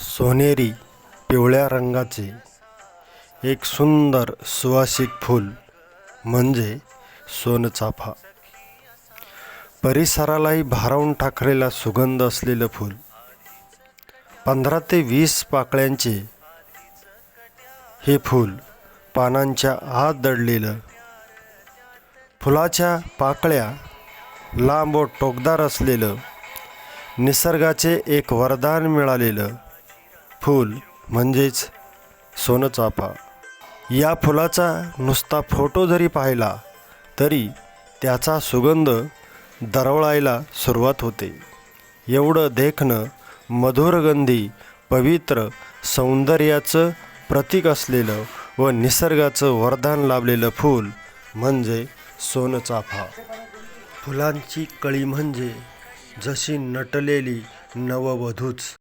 सोनेरी पिवळ्या रंगाचे एक सुंदर सुवासिक फूल म्हणजे सोनचाफा. परिसरालाही भारावून टाकलेला सुगंध असलेलं फूल. पंधरा ते वीस पाकळ्यांचे हे फूल पानांच्या आत दडलेलं. फुलाच्या पाकळ्या लांब व टोकदार असलेलं. निसर्गाचे एक वरदान मिळालेलं. फूल म्हणजेच सोनचाफा या फुलाचा नुसता फोटो जरी पाहिला तरी त्याचा सुगंध दरवळायला सुरुवात होते. एवढं देखणं मधुरगंधी पवित्र सौंदर्याचं प्रतीक असलेलं व निसर्गाचं वरदान लाभलेलं फूल म्हणजे सोनचाफा फुलांची कळी म्हणजे जशी नटलेली नववधूच.